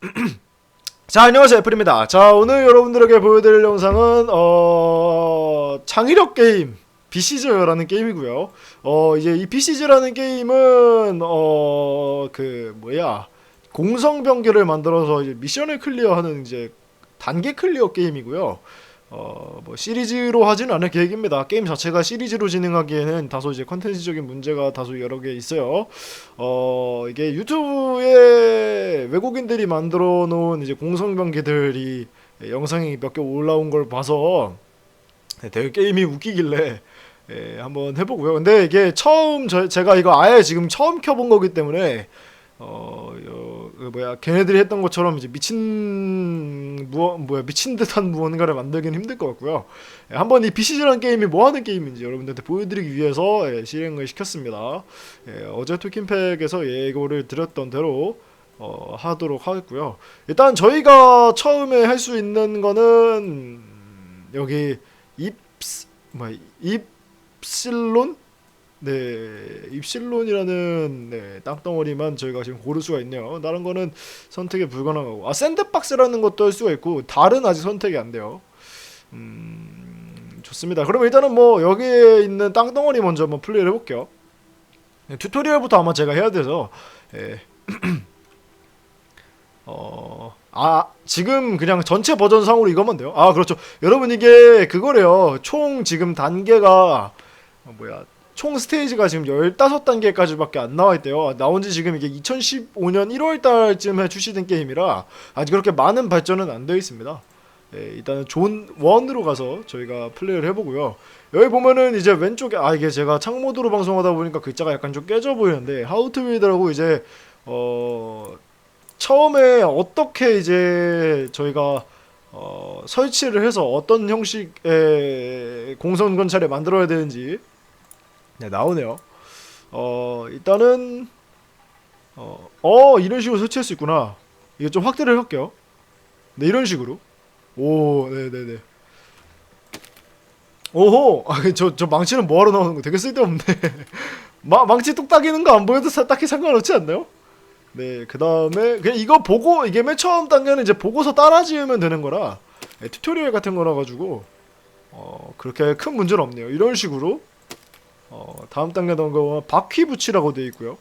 자 안녕하세요. 애플입니다. 자 오늘 여러분들에게 보여드릴 영상은 어 창의력 게임 비시즈라는 게임이고요. 어 이제 이 비시즈라는 게임은 어 그 뭐야? 공성 병기를 만들어서 이제 미션을 클리어하는 이제 단계 클리어 게임이고요 어 뭐 시리즈로 하지는 않을 계획입니다 게임 자체가 시리즈로 진행하기에는 다소 이제 컨텐츠적인 문제가 다소 여러 개 있어요 어 이게 유튜브에 외국인들이 만들어 놓은 이제 공성병기들이 영상이 몇 개 올라온 걸 봐서 되게 게임이 웃기길래 예, 한번 해보고요. 근데 이게 처음 저, 제가 이거 아예 지금 처음 켜본 거기 때문에 어, 여, 그 뭐야 걔네들이 했던 것처럼 이제 미친 무어 뭐야 미친 듯한 무언가를 만들기는 힘들 것 같고요. 예, 한번 이 비시즈라는 게임이 뭐 하는 게임인지 여러분들한테 보여드리기 위해서 예, 실행을 시켰습니다. 예, 어제 토킹팩에서 예고를 드렸던 대로 어, 하도록 하겠고요. 일단 저희가 처음에 할 수 있는 거는 여기 입스 뭐 입실론 네 입실론이라는 네, 땅덩어리만 저희가 지금 고를 수가 있네요. 다른 거는 선택이 불가능하고 아 샌드박스라는 것도 할 수가 있고 다른 아직 선택이 안 돼요. 음 좋습니다. 그럼 일단은 뭐 여기에 있는 땅덩어리 먼저 한번 플레이를 해볼게요. 네, 튜토리얼부터 아마 제가 해야 돼서 예. 어, 아, 지금 그냥 전체 버전 상으로 이거면 돼요? 아, 그렇죠. 여러분, 이게 그거래요. 총 지금 단계가, 어, 뭐야, 총 스테이지가 지금 15단계까지밖에 안 나와 있대요. 나온 지 지금 이게 2015년 1월 달쯤에 출시된 게임이라 아직 그렇게 많은 발전은 안 되어 있습니다. 예, 일단은 존 1으로 가서 저희가 플레이를 해보고요. 여기 보면은 이제 왼쪽에, 아, 이게 제가 창모드로 방송하다 보니까 글자가 약간 좀 깨져 보이는데, 하우 투 빌드라고 이제, 어, 처음에 어떻게 이제 저희가 어, 설치를 해서 어떤 형식의 공성 건차를 만들어야 되는지 네, 나오네요. 어, 일단은 어, 어, 이런 식으로 설치할 수 있구나. 이거 좀 확대를 해볼게요. 네, 이런 식으로. 오, 네, 네, 네. 오호, 아, 저, 저 망치는 뭐하러 나오는 거 되게 쓸데없네. 마, 망치 뚝딱이는 거 안 보여도 사- 딱히 상관없지 않나요? 네, 그 다음에 그냥 이거 보고 이게 맨 처음 단계는 이제 보고서 따라 지으면 되는 거라 네, 튜토리얼 같은 거라 가지고 어 그렇게 큰 문제는 없네요. 이런 식으로 어 다음 단계 넘어가면 바퀴 붙이라고 되어 있고요.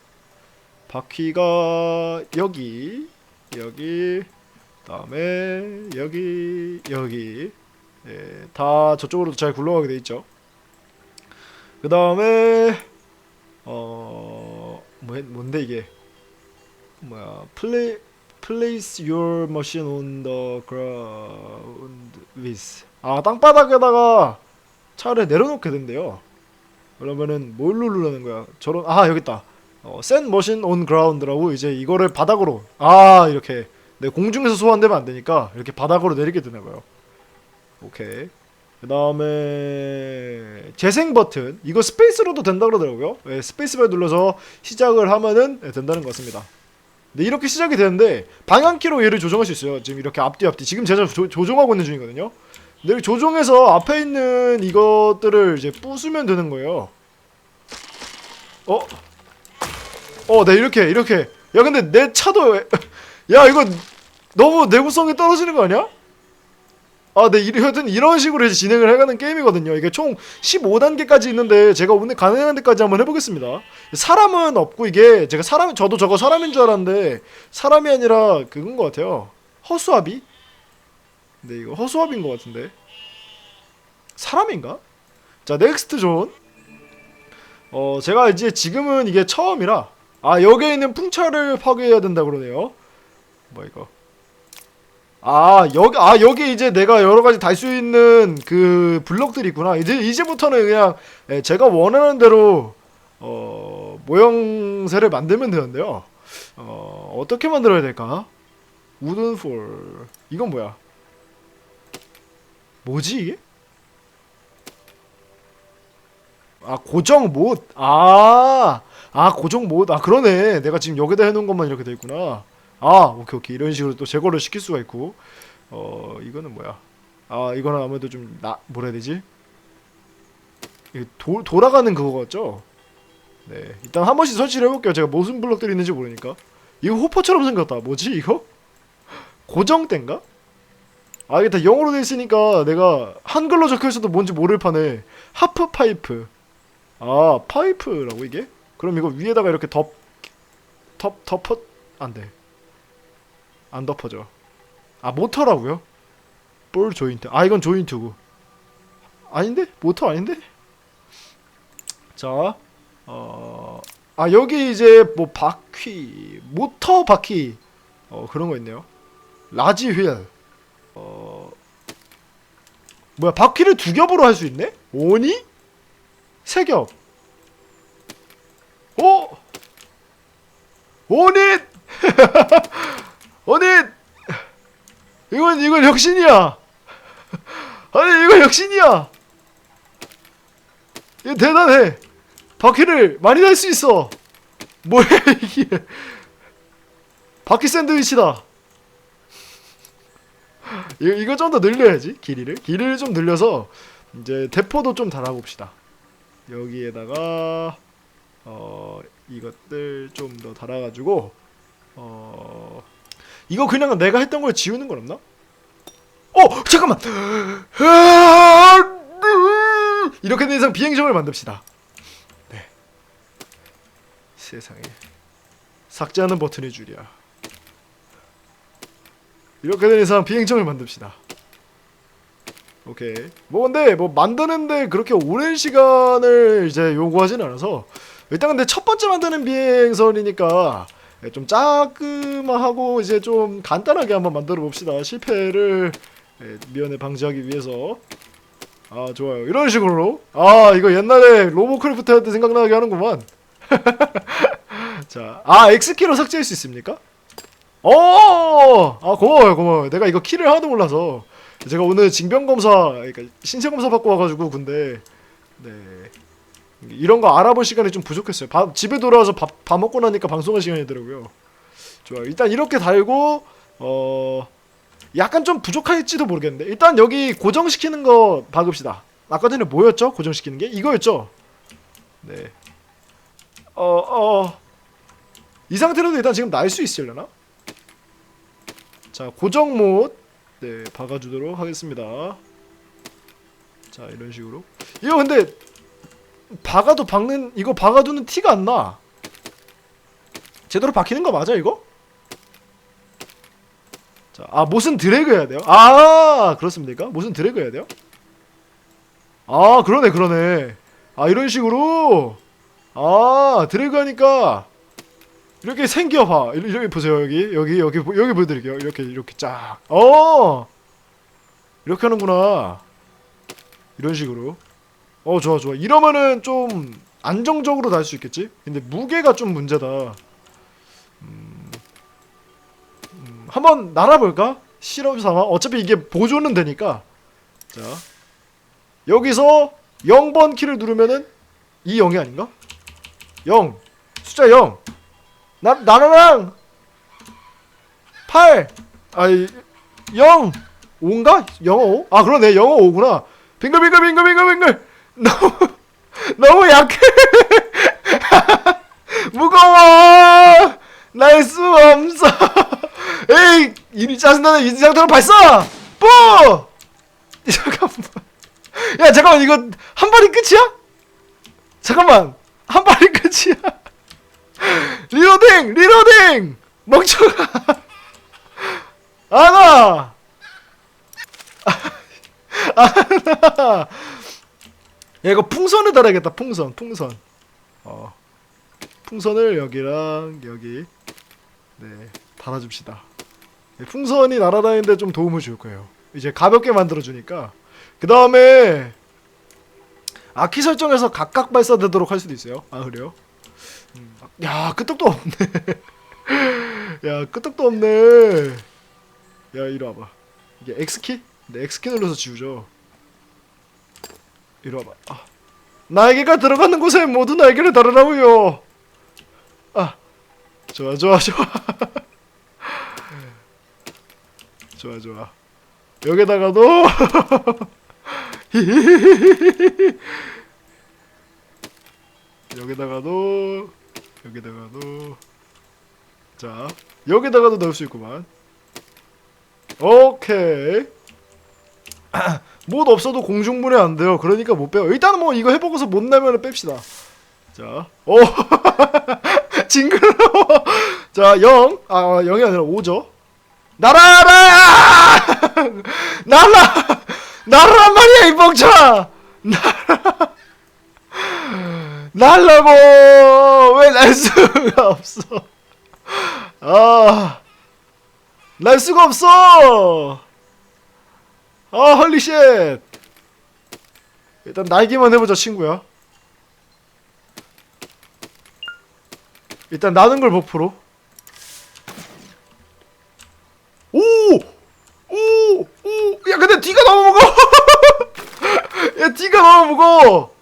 바퀴가 여기 여기 그다음에 여기 여기 예, 다 저쪽으로도 잘 굴러가게 돼 있죠. 그 다음에 어 뭐, 뭔데 이게 뭐야 play place your machine on the ground with 아 땅바닥에다가 차를 내려놓게 된대요. 그러면은 뭘 누르라는 거야? 저런 아 여기 있다. 어, set machine on ground라고 이제 이거를 바닥으로 아 이렇게 네 공중에서 소환되면 안 되니까 이렇게 바닥으로 내리게 되나 봐요. 오케이. 그 다음에 재생 버튼 이거 스페이스로도 된다 그러더라고요. 네, 스페이스바 눌러서 시작을 하면은 네, 된다는 것 같습니다. 네, 이렇게 시작이 되는데 방향키로 얘를 조정할 수 있어요. 지금 이렇게 앞뒤 앞뒤 지금 제가 조, 조정하고 있는 중이거든요. 이렇게 조정해서 앞에 있는 이것들을 이제 부수면 되는 거예요. 어? 어, 네 이렇게 이렇게. 야 근데 내 차도 왜- 야 이거 너무 내구성이 떨어지는 거 아니야? 아, 네, 이- 하여튼 이런 식으로 이제 진행을 해가는 게임이거든요. 이게 총 15단계까지 있는데 제가 오늘 가능한 데까지 한번 해보겠습니다. 사람은 없고 이게 제가 사람 저도 저거 사람인 줄 알았는데 사람이 아니라 그건 것 같아요. 허수아비? 네, 이거 허수아비인 것 같은데 사람인가? 자, 넥스트 존. 어, 제가 이제 지금은 이게 처음이라 아 여기에 있는 풍차를 파괴해야 된다 그러네요. 뭐 이거? 아 여기 아 여기 이제 내가 여러 가지 달 수 있는 그 블럭들이 있구나. 이제 이제부터는 그냥 예, 제가 원하는 대로 어 모형새를 만들면 되는데요. 어 어떻게 만들어야 될까? 우든 폴 이건 뭐야? 뭐지 이게? 아 고정 못. 아, 아 고정 못. 아 그러네. 내가 지금 여기다 해놓은 것만 이렇게 돼 있구나. 아 오케이 오케이 이런 식으로 또 제거를 시킬 수가 있고. 어 이거는 뭐야? 아 이거는 아무래도 좀 나 뭐라 해야 되지? 이게 도, 돌아가는 그거 같죠? 네 일단 한 번씩 설치를 해볼게요. 제가 무슨 블럭들이 있는지 모르니까. 이거 호퍼처럼 생겼다. 뭐지 이거? 고정대인가? 아 이게 다 영어로 돼 있으니까 내가 한글로 적혀 있어도 뭔지 모를 판에 하프 파이프 아 파이프라고 이게? 그럼 이거 위에다가 이렇게 덮 덮 덮어 안돼 안 덮어져 아 모터라고요? 볼 조인트 아 이건 조인트고 아닌데? 모터 아닌데? 자 어... 아 여기 이제 뭐 바퀴 모터 바퀴 어 그런 거 있네요 라지 휠 어... 뭐야 바퀴를 두 겹으로 할 수 있네? 오니? 세 겹. 오! 오닛! 오닛! 이건 이건 혁신이야. 아니 이거 혁신이야. 이거 대단해. 바퀴를 많이 달 수 있어. 뭐야 이게? 바퀴 샌드위치다. 이거, 좀 더 늘려야지 길이를. 길이를 좀 늘려서 이제 대포도 좀 달아봅시다. 여기에다가 어 이것들 좀 더 달아가지고 어 이거 그냥 내가 했던 걸 지우는 건 없나? 어 잠깐만! 이렇게 된 이상 비행정을 만듭시다. 네. 세상에. 삭제하는 버튼의 줄이야 이렇게 된 이상 비행정을 만듭시다. 오케이. 뭐 근데 뭐 만드는데 그렇게 오랜 시간을 이제 요구하진 않아서 일단 근데 첫 번째 만드는 비행선이니까 좀 짜그마하고 이제 좀 간단하게 한번 만들어 봅시다. 실패를 예, 미연에 방지하기 위해서. 아 좋아요. 이런 식으로. 아 이거 옛날에 로보크래프트 할 때 생각나게 하는구만. 자, 아 X키로 삭제할 수 있습니까? 어, 아 고마워요, 고마워요. 내가 이거 키를 하나도 몰라서 제가 오늘 징병 검사, 그러니까 신체 검사 받고 와가지고 근데 네 이런 거 알아볼 시간이 좀 부족했어요. 밥, 집에 돌아와서 밥, 밥 먹고 나니까 방송할 시간이더라고요. 좋아, 요 일단 이렇게 달고 어 약간 좀 부족할지도 모르겠는데 일단 여기 고정시키는 거 박읍시다. 아까 전에 뭐였죠? 고정시키는 게 이거였죠? 네. 어, 어. 이 상태로도 일단 지금 날 수 있으려나? 자 고정 못 네, 박아주도록 하겠습니다. 자 이런 식으로 이거 근데 박아도 박는 이거 박아두는 티가 안 나. 제대로 박히는 거 맞아 이거? 자, 아 못은 드래그 해야 돼요? 아 그렇습니까? 못은 드래그 해야 돼요? 아 그러네 그러네. 아 이런 식으로 아 드래그 하니까 이렇게 생겨봐. 이렇게 이렇게 보세요 여기 여기 여기 보- 여기 보여드릴게요. 이렇게 이렇게 쫙. 어 이렇게 하는구나. 이런 식으로. 어 좋아 좋아. 이러면은 좀 안정적으로 달수 있겠지. 근데 무게가 좀 문제다. 음, 음, 한번 날아볼까? 실험 삼아. 어차피 이게 보조는 되니까. 자 여기서 0번 키를 누르면은 이 0이 아닌가? 0 숫자 0 나, 나라랑 8 아이 0 5인가? 영어 5? 아 그러네. 영어 5구나. 빙글빙글 빙글빙글 빙글. 너무 너무 약해. 무거워. 날 수 없어. 에이 이리 짜증나네. 이 상태로 발사! 뽀! 잠깐만. 야 잠깐만. 이거 한 발이 끝이야? 잠깐만. 한 발이 끝이야 리로딩! 리로딩! 멍청아! 아나! 아나! 야 이거 풍선을 달아야겠다 풍선 풍선 어 풍선을 여기랑 여기 네 달아줍시다 네, 풍선이 날아다니는데 좀 도움을 줄 거예요 이제 가볍게 만들어주니까 그 다음에 아키 설정에서 각각 발사되도록 할 수도 있어요 아 그래요? 야 끄떡도 없네. 야 끄떡도 없네. 야 이리 와봐. 이게 X키? 네 X키 눌러서 지우죠. 이리 와봐. 아. 날개가 들어가는 곳에 모두 날개를 달으라고요. 아. 좋아 좋아 좋아. 좋아 좋아. 여기다가도 여기다가도 여기다가도 자 여기다가도 넣을 수 있구만 오케이. 못 없어도 공중분해 안 돼요. 그러니까 못 빼요. 일단 뭐 이거 해보고서 못 내면 뺍시다. 자, 오, 징그러워. 자, 0. 아, 0이 아니라 5죠. 날아라! 날아! 날아란 말이야, 이 멍청아! 날아! 날라고! 왜 날 수가 없어? 아, 날 수가 없어! 아, 헐리쉣! 일단 날기만 해보자, 친구야. 일단 나는 걸 목표로. 오! 오! 오! 야, 근데 뒤가 너무 무거워! 야, 뒤가 너무 무거워!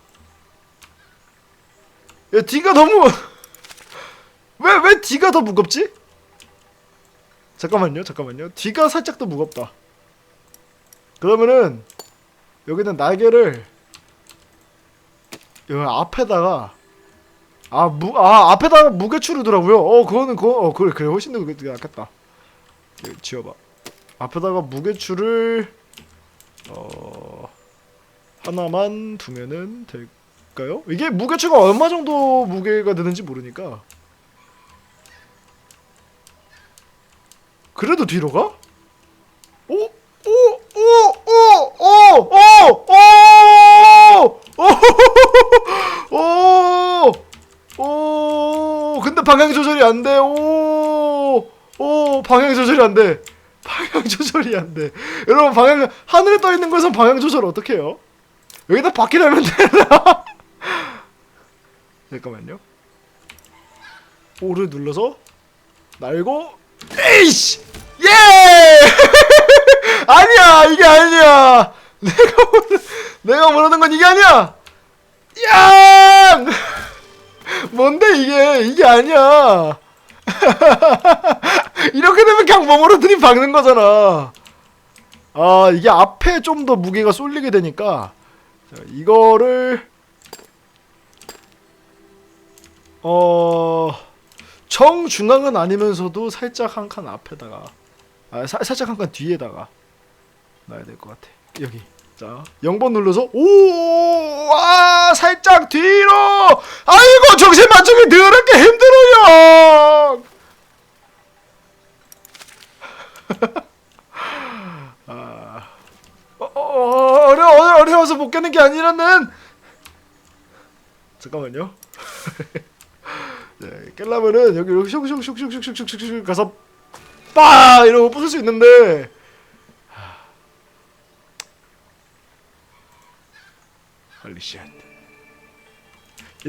야, 뒤가 너무. 왜, 왜 뒤가 더 무겁지? 잠깐만요, 잠깐만요. 뒤가 살짝 더 무겁다. 그러면은, 여기는 날개를, 여기 앞에다가, 아, 무, 아, 앞에다가 무게추르더라고요. 어, 그거는, 그거, 어, 그래, 그래. 훨씬 더 낫겠다. 여기 지워봐. 앞에다가 무게추를, 어, 하나만 두면은 될 까요? 이게 무게추가 얼마 정도 무게가 되는지 모르니까. 그래도 뒤로 가? 오, 오, 오, 오, 오, 오, 오, 오, 오, 근데 방향 조절이 안 돼. 오, 오, 방향 조절이 안 돼. 방향 조절이 안 돼. 여러분 방향 하늘에 떠 있는 것은 방향 조절 어떻게 해요? 여기다 바퀴 달면 되나? 잠깐만요. 오를 눌러서 날고 에이씨! 예! 아니야 이게 아니야. 내가 내가 모르는 건 이게 아니야. 야! 뭔데 이게 이게 아니야. 이렇게 되면 몸으로 들이박는 거잖아. 아 이게 앞에 좀 더 무게가 쏠리게 되니까 자, 이거를 어 정중앙은 아니면서도 살짝 한 칸 앞에다가 아 사, 살짝 한 칸 뒤에다가 놔야 될 것 같아. 여기. 자 0번 눌러서 오 아 살짝 뒤로! 아이고 정신 맞추기 더럽게 힘들어요! 아 어, 어, 어, 어려 어려워서 못 깨는 게 아니라는! 잠깐만요. 네, 깰려면은 여기 이렇게 슉슉슉슉슉슉슉슉 가서 빠 이러고 부술 수 있는데 할리쉣.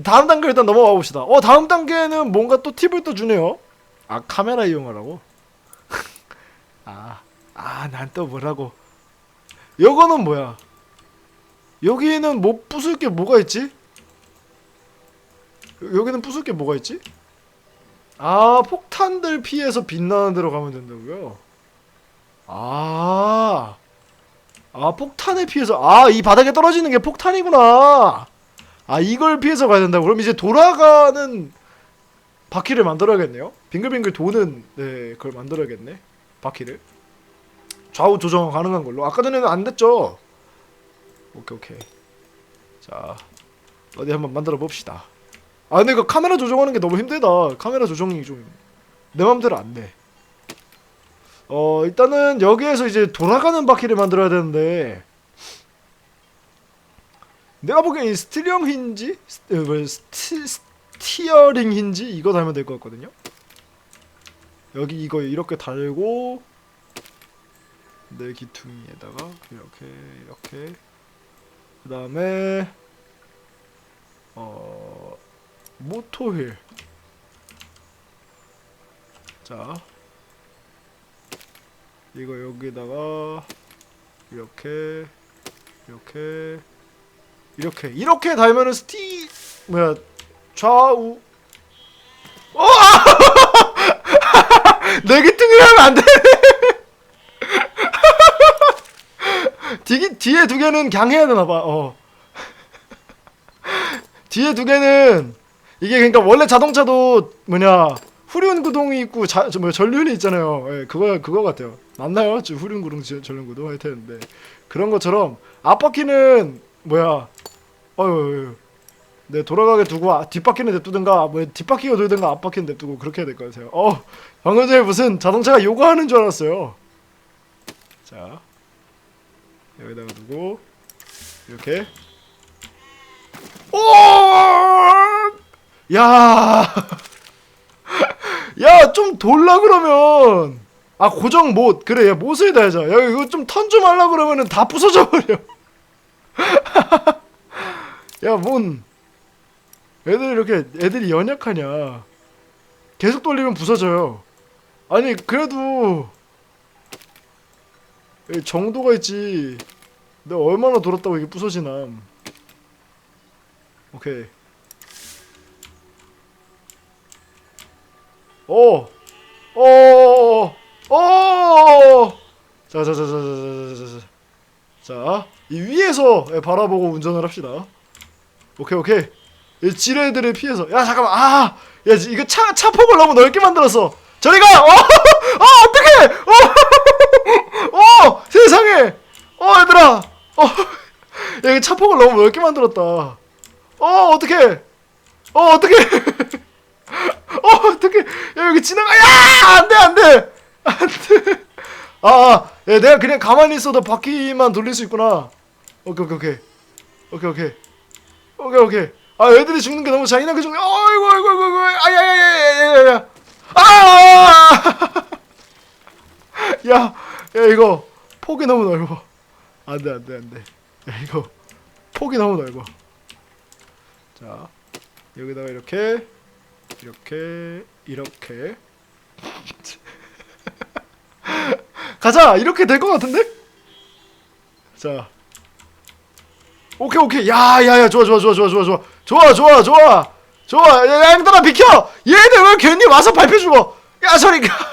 다음 단계 일단 넘어가 봅시다. 어 다음 단계는 뭔가 또 팁을 또 주네요. 아 카메라 이용하라고? 아, 아, 난 또 뭐라고? 요거는 뭐야? 여기는 뭐 부술 게 뭐가 있지? 여기는 부술 게 뭐가 있지? 아, 폭탄들 피해서 빛나는 데로 가면 된다고요? 아, 아, 폭탄에 피해서, 아, 이 바닥에 떨어지는 게 폭탄이구나. 아, 이걸 피해서 가야 된다고. 그럼 이제 돌아가는 바퀴를 만들어야겠네요. 빙글빙글 도는, 네, 그걸 만들어야겠네. 바퀴를. 좌우 조정 가능한 걸로. 아까 전에는 안 됐죠? 오케이, 오케이. 자, 어디 한번 만들어 봅시다. 아, 근데 이거 카메라 조정하는 게 너무 힘들다. 카메라 조정이 좀 내 맘대로 안 돼. 어, 일단은 여기에서 이제 돌아가는 바퀴를 만들어야 되는데 내가 보기엔 이 스티리엄 힌지, 스, 어, 뭐, 스티, 스티어링 힌지 이거 달면 될 것 같거든요. 여기 이거 이렇게 달고 내 기퉁이에다가 이렇게 이렇게 그 다음에 어 모토휠 자 이거 여기다가 이렇게 이렇게 이렇게 이렇게 달면은 스티 뭐야 좌우 어! 내 기퉁이 하면 안 돼. 뒤, 뒤에 두 개는 그냥 해야 되나 봐. 어. 뒤에 두 개는 이게 그러니까 원래 자동차도 뭐냐 후륜 구동이 있고 자, 저, 뭐 전륜이 있잖아요. 예, 그거 그거 같아요. 맞나요? 저 후륜 구동 전- 전륜 구동 할 텐데 그런 것처럼 앞바퀴는 뭐야? 어유, 네 돌아가게 두고 아, 뒷바퀴는 냅두든가 뭐 뒷바퀴가 돌든가 앞바퀴는 냅두고 그렇게 해야 될 것 같아요. 어 방금 전에 무슨 자동차가 요가하는 줄 알았어요. 자 여기다가 두고 이렇게 오! 야! 야, 좀 돌라 그러면 아, 고정 못. 그래. 야, 못을 달자. 야, 이거 좀 턴 좀 하려 그러면은 다 부서져 버려. 야, 뭔 애들 이렇게 애들이 연약하냐. 계속 돌리면 부서져요. 아니, 그래도 이 정도가 있지. 내가 얼마나 돌았다고 이게 부서지나. 오케이. 오! 오! 오! 자, 자, 자, 자, 자, 자, 자, 자. 자, 이 위에서 예, 바라보고 운전을 합시다. 오케이, 오케이. 이 지뢰들을 피해서. 야, 잠깐만. 아! 야, 이거 차, 차 폭을 너무 넓게 만들었어. 저리 가! 어! 어, 어떡해! 어! 어! 세상에! 어, 얘들아! 어! 야, 이거 차 폭을 너무 넓게 만들었다. 어, 어떡해! 어, 어떡해! 어, 어떡해! 야, 여기 지나가! 야! 안 돼, 안 돼! 안 돼! 아, 아, 야, 내가 그냥 가만히 있어도 바퀴만 돌릴 수 있구나. 오케이, 오케이, 오케이. 오케이, 오케이. 오케이, 오케이. 아, 애들이 죽는 게 너무 잔인하게 죽네. 어이구, 어이구, 어이구, 어이구. 아, 야, 야, 야, 야, 야, 야. 아! 야, 야, 이거 폭이 너무 넓어. 안 돼, 안 돼, 안 돼. 야, 이거 폭이 너무 넓어. 자, 여기다가 이렇게, 이렇게, 이렇게. 가자! 이렇게 될 것 같은데? 자. 오케이, 오케이. 야, 야, 야, 좋아, 좋아, 좋아, 좋아, 좋아, 좋아. 좋아, 좋아, 좋아. 좋아. 야, 야, 얘들아, 비켜! 얘들 왜 괜히 와서 밟혀 죽어? 야, 저리 가.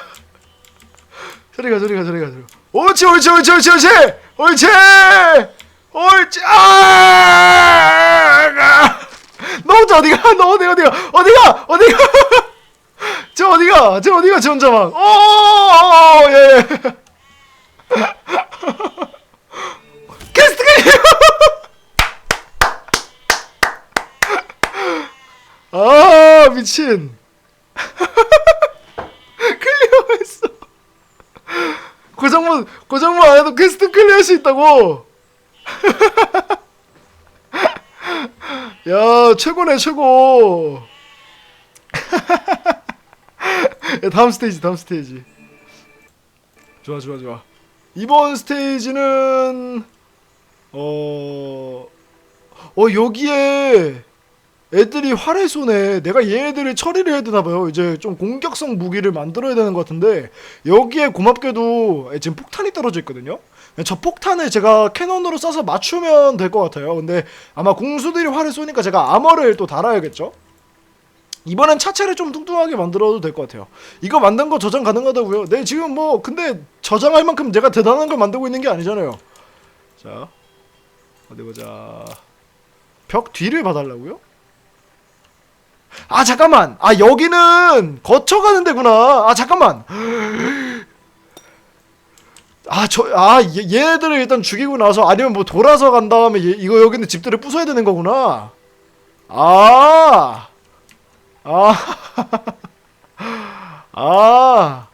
저리 가, 저리 가, 저리 가, 저리 가. 옳지, 옳지, 옳지, 옳지, 옳지! 옳지! 옳지! 아! 너 혼자 어디가? 너 어디, 어디가? 어디가? 어디가? 저 어디가? 저 어디가? 저 혼자만. 오, 예, 예. 캐스트가 아 미친 클리어했어 고정문 고정문 안 해도 퀘스트 클리어할 수 있다고 야 최고네 최고 야, 다음 스테이지 다음 스테이지 좋아 좋아 좋아 이번 스테이지는 어... 어 여기에 애들이 활을 쏘네. 내가 얘네들을 처리를 해야 되나봐요. 이제 좀 공격성 무기를 만들어야 되는 것 같은데 여기에 고맙게도 지금 폭탄이 떨어져 있거든요. 저 폭탄을 제가 캐논으로 쏴서 맞추면 될 것 같아요. 근데 아마 공수들이 활을 쏘니까 제가 아머를 또 달아야겠죠. 이번엔 차체를 좀 뚱뚱하게 만들어도 될 것 같아요. 이거 만든 거 저장 가능하다고요? 네 지금 뭐 근데 저장할 만큼 제가 대단한 걸 만들고 있는 게 아니잖아요. 자 어디 보자. 벽 뒤를 봐달라고요? 아 잠깐만 아 여기는 거쳐가는 데구나 아 잠깐만 아 저 아 얘네들을 일단 죽이고 나서 아니면 뭐 돌아서 간 다음에 얘, 이거 여기 있는 집들을 부숴야 되는 거구나. 아! 아, 아,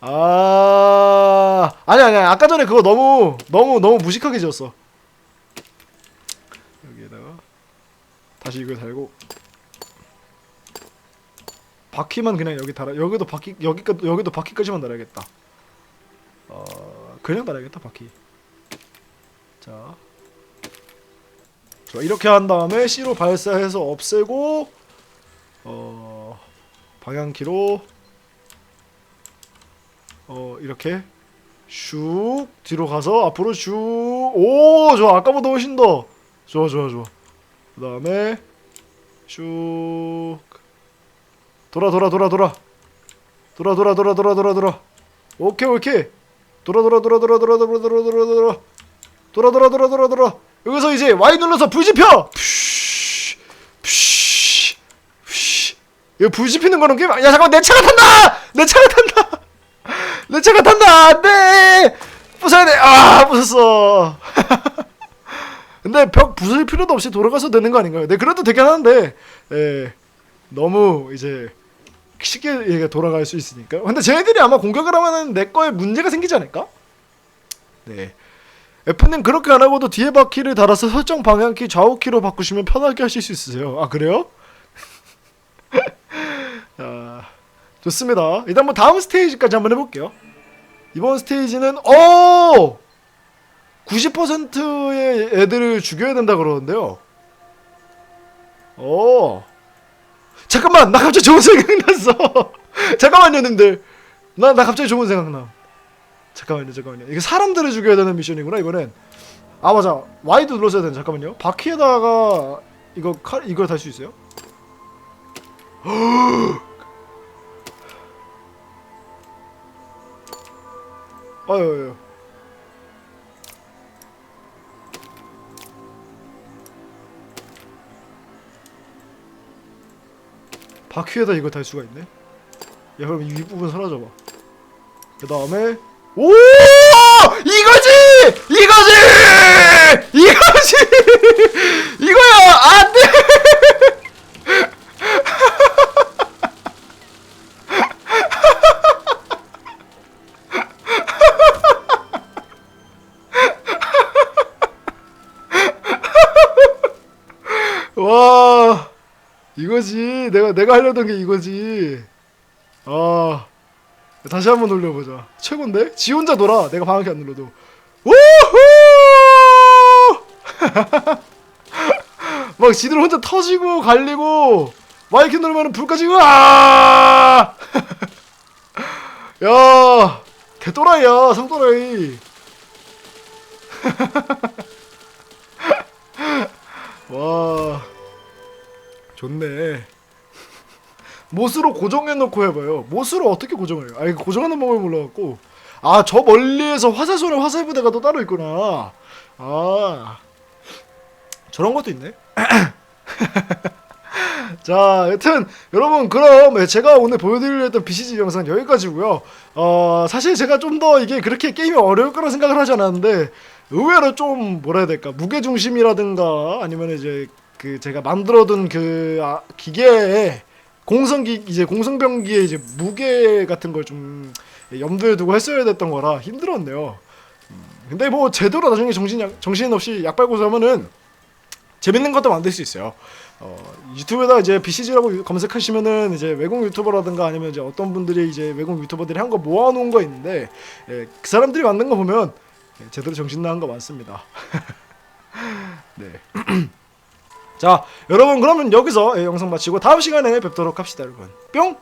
아, 아니 아니 아까 전에 그거 너무 너무 너무 무식하게 지었어. 여기에다가 다시 이걸 달고. 바퀴만 그냥 여기 달아 여기도 바퀴 여기까 여기도 바퀴까지만 달아야겠다. 어 그냥 달아야겠다 바퀴. 자, 좋아 이렇게 한 다음에 C로 발사해서 없애고 어 방향키로 어 이렇게 슉 뒤로 가서 앞으로 슉오 좋아. 아까보다 훨씬 더. 좋아 좋아 좋아. 그 다음에 슉. 돌아 돌아 돌아 돌아. 돌아 돌아 돌아 돌아 돌아 돌아. 오케이 오케이 돌아 돌아 돌아 돌아 돌아 돌아 돌아 돌아 돌아 돌아 돌아 돌아 돌아 돌아 여기서 이제 Y 눌러서 불 지펴 이거 불 지피는 거는 게임. 야 잠깐만 내 차가 탄다. 내 차가 탄다. 내 차가 탄다. 안돼. 부숴야 돼. 아 부쉈어. 근데 벽 부술 필요도 없이 돌아가서 되는 거 아닌가요? 네 그래도 되긴 하는데 예, 너무 이제 쉽게 얘가 돌아갈 수 있으니까. 근데 쟤네들이 아마 공격을 하면은 내 거에 문제가 생기지 않을까? 네. F는 그렇게 안 하고도 뒤에 바퀴를 달아서 설정 방향키 좌우키로 바꾸시면 편하게 하실 수 있으세요. 아 그래요? 아, 좋습니다. 일단 뭐 다음 스테이지까지 한번 해볼게요. 이번 스테이지는 어 90%의 애들을 죽여야 된다 그러는데요. 어 잠깐만 나 갑자기 좋은 생각 났어. 잠깐만요, 님들. 나 나 갑자기 좋은 생각 나. 잠깐만요, 잠깐만요. 이게 사람들을 죽여야 되는 미션이구나 이거는. 아 맞아. Y도 눌러줘야 되는. 잠깐만요. 바퀴에다가 이거 칼 이걸 달 수 있어요? 아유, 아유. 바퀴에다 이거 달 수가 있네. 야 그럼 이 윗부분 사라져봐. 그 다음에 오 이거지 이거지 이거 이거지. 내가 내가 하려던 게 이거지. 아 다시 한번 돌려보자. 최곤데? 지 혼자 돌아. 내가 방향키 안 눌러도. 우후! 막 지들 혼자 터지고 갈리고 마이크 누르면 불까지 아! 야 개또라이야 상또라이. 와 좋네. 못으로 고정해놓고 해봐요. 못으로 어떻게 고정해요? 아 이거 고정하는 방법을 몰라갖고. 아 저 멀리에서 화살손에 화살 부대가 또 따로 있구나. 아. 저런 것도 있네. 자, 여튼 여러분 그럼 제가 오늘 보여드리려 했던 BCG 영상 여기까지고요. 어, 사실 제가 좀 더 이게 그렇게 게임이 어려울 거라 생각을 하지 않았는데 의외로 좀 뭐라 해야 될까? 무게 중심이라든가 아니면 이제 그 제가 만들어둔 그 아, 기계에 공성기 이제 공성병기에 이제 무게 같은 걸 좀 염두에 두고 했어야 됐던 거라 힘들었네요. 음, 근데 뭐 제대로 나중에 정신 약- 정신 없이 약 발고서 하면은 재밌는 것도 만들 수 있어요. 어, 유튜브에다 이제 BCG라고 검색하시면은 이제 외국 유튜버라든가 아니면 이제 어떤 분들이 이제 외국 유튜버들이 한 거 모아놓은 거 있는데 예, 그 사람들이 만든 거 보면 예, 제대로 정신 나간 거 많습니다. 네. 자, 여러분 그러면 여기서 예, 영상 마치고 다음 시간에 뵙도록 합시다, 여러분. 뿅.